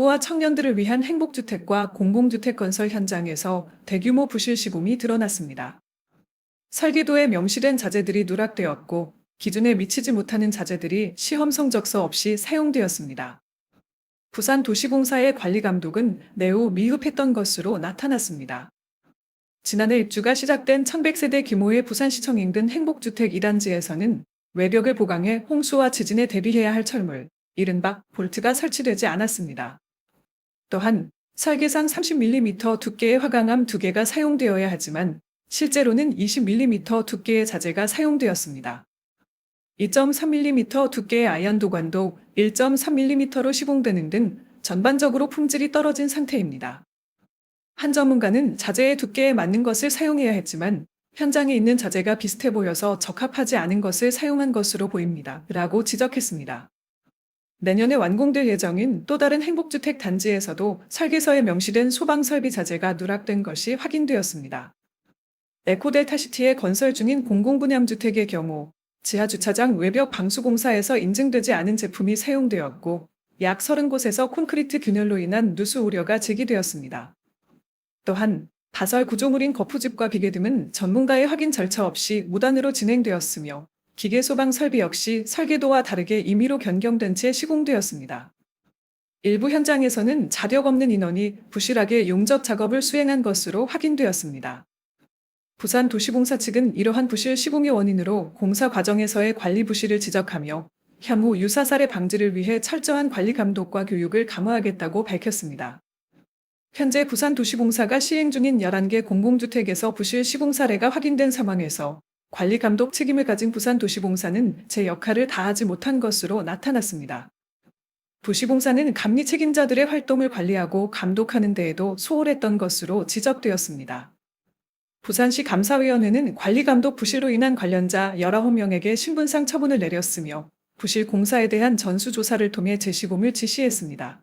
부와 청년들을 위한 행복주택과 공공주택 건설 현장에서 대규모 부실 시공이 드러났습니다. 설계도에 명시된 자재들이 누락되었고 기준에 미치지 못하는 자재들이 시험 성적서 없이 사용되었습니다. 부산 도시공사의 관리 감독은 매우 미흡했던 것으로 나타났습니다. 지난해 입주가 시작된 1100세대 규모의 부산시청 인근 행복주택 2단지에서는 외벽을 보강해 홍수와 지진에 대비해야 할 철물, 이른바 볼트가 설치되지 않았습니다. 또한 설계상 30mm 두께의 화강암 2개가 사용되어야 하지만 실제로는 20mm 두께의 자재가 사용되었습니다. 2.3mm 두께의 아연 도관도 1.3mm로 시공되는 등 전반적으로 품질이 떨어진 상태입니다. 한 전문가는 자재의 두께에 맞는 것을 사용해야 했지만 현장에 있는 자재가 비슷해 보여서 적합하지 않은 것을 사용한 것으로 보입니다. 라고 지적했습니다. 내년에 완공될 예정인 또 다른 행복주택 단지에서도 설계서에 명시된 소방 설비 자재가 누락된 것이 확인되었습니다. 에코델타시티의 건설 중인 공공분양주택의 경우 지하 주차장 외벽 방수 공사에서 인증되지 않은 제품이 사용되었고 약 30곳에서 콘크리트 균열로 인한 누수 우려가 제기되었습니다. 또한 바설 구조물인 거푸집과 비계 등은 전문가의 확인 절차 없이 무단으로 진행되었으며 기계 소방 설비 역시 설계도와 다르게 임의로 변경된 채 시공되었습니다. 일부 현장에서는 자력 없는 인원이 부실하게 용접 작업을 수행한 것으로 확인되었습니다. 부산 도시공사 측은 이러한 부실 시공의 원인으로 공사 과정에서의 관리 부실을 지적하며 향후 유사살의 방지를 위해 철저한 관리 감독과 교육을 강화하겠다고 밝혔습니다. 현재 부산 도시공사가 시행 중인 11개 공공주택에서 부실 시공 사례가 확인된 상황에서 관리 감독 책임을 가진 부산 도시공사는 제 역할을 다하지 못한 것으로 나타났습니다. 도시공사는 감리 책임자들의 활동을 관리하고 감독하는 데에도 소홀했던 것으로 지적되었습니다. 부산시 감사위원회는 관리감독 부실로 인한 관련자 19명에게 신분상 처분을 내렸으며 부실 공사에 대한 전수조사를 통해 재시공을 지시했습니다.